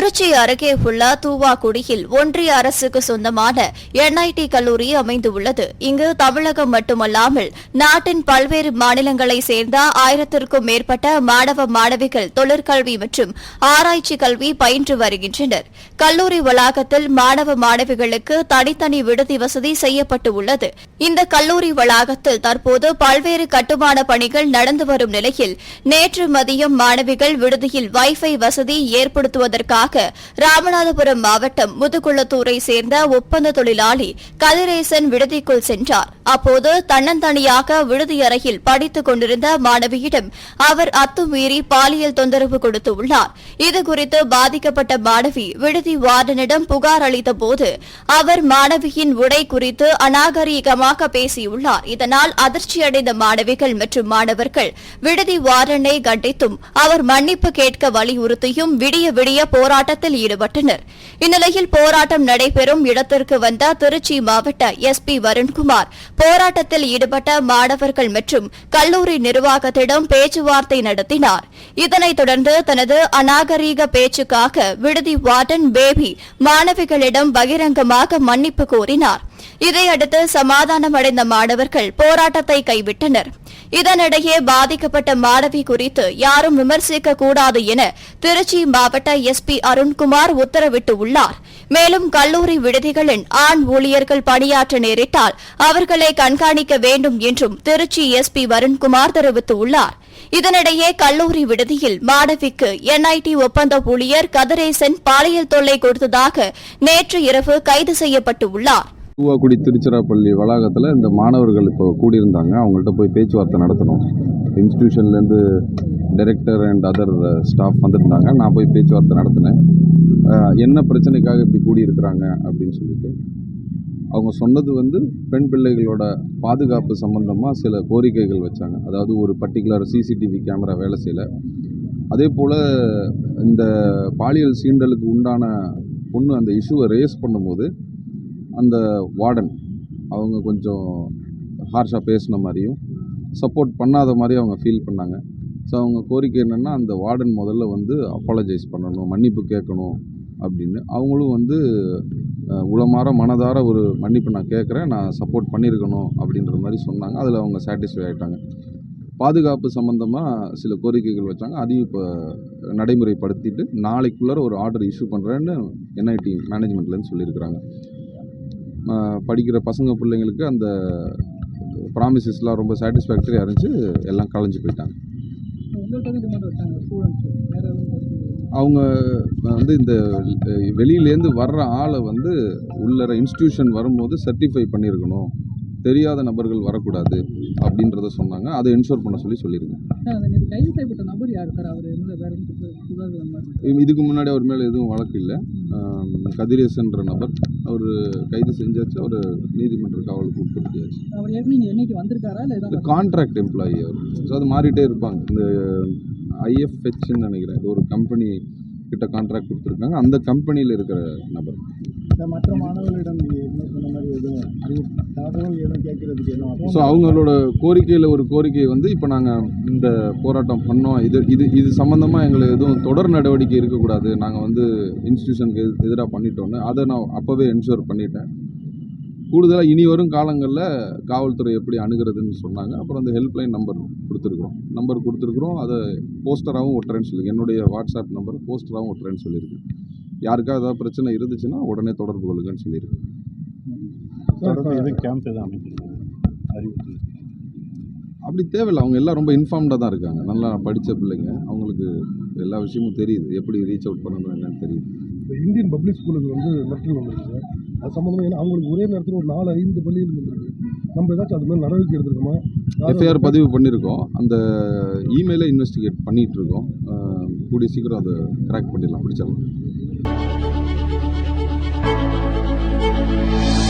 திருச்சி அருகே உள்ள தூவாக்குடியில் ஒன்றிய அரசுக்கு சொந்தமான என்ஐடி கல்லூரி அமைந்துள்ளது. இங்கு தமிழகம் மட்டுமல்லாமல் நாட்டின் பல்வேறு மாநிலங்களைச் சேர்ந்த ஆயிரத்திற்கும் மேற்பட்ட மாணவ மாணவிகள் தொழிற்கல்வி மற்றும் ஆராய்ச்சி கல்வி பயின்று வருகின்றனர். கல்லூரி வளாகத்தில் மாணவ மாணவிகளுக்கு தனித்தனி விடுதி வசதி செய்யப்பட்டு உள்ளது. இந்த கல்லூரி வளாகத்தில் தற்போது பல்வேறு கட்டுமான பணிகள் நடந்து வரும் நிலையில் நேற்று மதியம் மாணவிகள் விடுதியில் வைஃபை வசதி ஏற்படுத்துவதற்காக ராமநாதபுரம் மாவட்டம் முதுகுளத்தூரை சேர்ந்த ஒப்பந்த தொழிலாளி கதிரேசன் விடுதிக்குள் சென்றார். அப்போது தன்னந்தனியாக விடுதி அறையில் படித்துக் கொண்டிருந்த மாணவியிடம் அவர் அத்துமீறி பாலியல் தொந்தரவு கொடுத்துள்ளார் இதுகுறித்து பாதிக்கப்பட்ட மாணவி விடுதி வார்டனிடம் புகார் அளித்தபோது அவர் மாணவியின் உடை குறித்து அநாகரீகமாக பேசியுள்ளார். இதனால் அதிர்ச்சியடைந்த மாணவிகள் மற்றும் மாணவர்கள் விடுதி வார்டனை கண்டித்தும் அவர் மன்னிப்பு கேட்க வலியுறுத்தியும் விடிய விடிய போராட்டம் போராட்டத்தில் ஈடுபட்டனர். இந்நிலையில் போராட்டம் நடைபெறும் இடத்திற்கு வந்த திருச்சி மாவட்ட எஸ்பி வருண்குமார் போராட்டத்தில் ஈடுபட்ட மாணவர்கள் மற்றும் கல்லூரி நிர்வாகத்திடம் பேச்சுவார்த்தை நடத்தினார். இதனைத் தொடர்ந்து தனது அநாகரீக பேச்சுக்காக விடுதி வார்டன் பேபி மாணவிகளிடம் பகிரங்கமாக மன்னிப்பு கோரினார். இதையடுத்து சமாதானமடைந்த மாணவர்கள் போராட்டத்தை கைவிட்டனா் இதனிடையே பாதிக்கப்பட்ட மாணவி குறித்து யாரும் விமர்சிக்க கூடாது என திருச்சி மாவட்ட எஸ்பி அருண்குமார் உத்தரவிட்டுள்ளார். மேலும் கல்லூரி விடுதிகளின் ஆண் ஊழியர்கள் பணியாற்ற நேரிட்டால் அவர்களை கண்காணிக்க வேண்டும் என்றும் திருச்சி எஸ்பி வருண்குமார் தெரிவித்துள்ளார். இதனிடையே கல்லூரி விடுதியில் மாணவிக்கு என்ஐடி ஒப்பந்த ஊழியர் கதிரேசன் பாலியல் தொல்லை கொடுத்ததாக நேற்று இரவு கைது செய்யப்பட்டுள்ளாா் தூவாக்குடி திருச்சிராப்பள்ளி வளாகத்தில் இந்த மாணவர்கள் இப்போ கூடியிருந்தாங்க. அவங்கள்ட்ட போய் பேச்சுவார்த்தை நடத்தணும். இன்ஸ்டியூஷன்லேருந்து டைரக்டர் அண்ட் அதர் ஸ்டாஃப் வந்திருந்தாங்க. நான் போய் பேச்சுவார்த்தை நடத்தினேன். என்ன பிரச்சனைக்காக இப்படி கூடியிருக்கிறாங்க அப்படின்னு சொல்லிட்டு அவங்க சொன்னது வந்து பெண் பிள்ளைகளோட பாதுகாப்பு சம்பந்தமாக சில கோரிக்கைகள் வச்சாங்க. அதாவது ஒரு பர்டிகுலர் சிசிடிவி கேமரா வேலை செய்யலை. அதே போல் இந்த பாலியல் சீண்டலுக்கு உண்டான பொண்ணு அந்த இஷ்யூவை ரேஸ் பண்ணும்போது அந்த வார்டன் அவங்க கொஞ்சம் ஹார்ஷாக பேசின மாதிரியும் சப்போர்ட் பண்ணாத மாதிரி அவங்க ஃபீல் பண்ணாங்க. ஸோ அவங்க கோரிக்கை என்னென்னா அந்த வார்டன் முதல்ல வந்து அப்பாலஜைஸ் பண்ணணும் மன்னிப்பு கேட்கணும் அப்படின்னு. அவங்களும் வந்து உளமார உளமாற மனதார ஒரு மன்னிப்பு நான் கேட்குறேன் நான் சப்போர்ட் பண்ணியிருக்கணும் அப்படின்ற மாதிரி சொன்னாங்க. அதில் அவங்க சாட்டிஸ்ஃபை ஆகிட்டாங்க பாதுகாப்பு சம்மந்தமாக சில கோரிக்கைகள் வச்சாங்க. அதையும் இப்போ நடைமுறைப்படுத்திட்டு நாளைக்குள்ளார ஒரு ஆர்டர் இஷ்யூ பண்ணுறேன்னு என்ஐடி மேனேஜ்மெண்ட்லேருந்து சொல்லியிருக்கிறாங்க. படிக்கிற பசங்க பிள்ளைங்களுக்கு அந்த ப்ராமிசஸ்லாம் ரொம்ப சாட்டிஸ்ஃபேக்டரியாக இருந்துச்சு. எல்லாம் கலைஞ்சு போயிட்டாங்க. அவங்க வந்து இந்த வெளியிலேருந்து வர்ற ஆளை வந்து உள்ளர இன்ஸ்டியூஷன் வரும்போது சர்டிஃபை பண்ணியிருக்கணும். தெரியாத நபர்கள் வரக்கூடாது அப்படின்றத சொன்னாங்க. அதை என்ஷோர் பண்ண சொல்லி சொல்லியிருக்கேன். இதுக்கு முன்னாடி அவர் மேலே எதுவும் வழக்கு இல்லை. கதிரேசன்ற நபர் அவர் கைது செஞ்சாச்சு. அவர் நீதிமன்ற காவலுக்கு உட்படுத்தியாச்சு. கான்ட்ராக்ட் எம்ப்ளாயி அவர். ஸோ அது மாறிட்டே இருப்பாங்க. இந்த ஐஎஃப்ஹெச்ன்னு நினைக்கிறேன். இது ஒரு கம்பெனி கிட்ட கான்ட்ராக்ட் கொடுத்துருக்காங்க. அந்த கம்பெனியில் இருக்கிற நபர். மற்ற மாணவர்களிடம் சொன்ன மாதிரி எதுவும் தகவல் எதுவும் கேட்கறதுக்கு ஸோ அவங்களோட கோரிக்கையில் ஒரு கோரிக்கை வந்து இப்போ நாங்கள் இந்த போராட்டம் பண்ணோம். இது இது இது சம்மந்தமாக எங்களுக்கு எதுவும் தொடர் நடவடிக்கை இருக்கக்கூடாது. நாங்கள் வந்து இன்ஸ்டியூஷனுக்கு எதிராக பண்ணிட்டோன்னு அதை நான் அப்போவே என்ஷூர் பண்ணிட்டேன். கூடுதலாக இனி வரும் காலங்களில் காவல்துறை எப்படி அணுகிறதுன்னு சொன்னாங்க. அப்புறம் அந்த ஹெல்ப்லைன் நம்பர் கொடுத்துருக்குறோம். நம்பர் கொடுத்துருக்குறோம். அதை போஸ்டராகவும் ஒட்டுறேன்னு சொல்லி என்னுடைய வாட்ஸ்அப் நம்பர் போஸ்டராகவும் ஒட்டுறேன்னு சொல்லியிருக்கேன் யாருக்காவது ஏதாவது பிரச்சனை இருந்துச்சுன்னா உடனே தொடர்பு கொள்ளுங்கன்னு சொல்லியிருக்கேன் தொடர்ந்து எதுவும் கேம்ப் எதுவும் அமைக்கிறீங்க அறிவிப்பு அப்படி தேவையில்லை. அவங்க எல்லாம் ரொம்ப இன்ஃபார்ம்டாக தான் இருக்காங்க. நல்லா படித்த பிள்ளைங்க. அவங்களுக்கு எல்லா விஷயமும் தெரியுது. எப்படி ரீச் அவுட் பண்ணணும் என்னன்னு தெரியுது. இப்போ இந்தியன் பப்ளிக் ஸ்கூலுக்கு வந்து லெட்டர் வந்துருக்கு அது சம்மந்தமாக ஏன்னா அவங்களுக்கு ஒரே நேரத்தில் ஒரு நாலு ஐந்து பள்ளிகள் வந்துருக்கு. நம்ம ஏதாச்சும் அது மாதிரி நடவடிக்கை எடுத்துருக்கோமா? எஃப்ஐஆர் பதிவு பண்ணியிருக்கோம். அந்த இமெயிலை இன்வெஸ்டிகேட் அஹ் கூடிய சீக்கிரம் அதை கிராக் பண்ணிடலாம். பிடிச்சிடலாம் Thank you.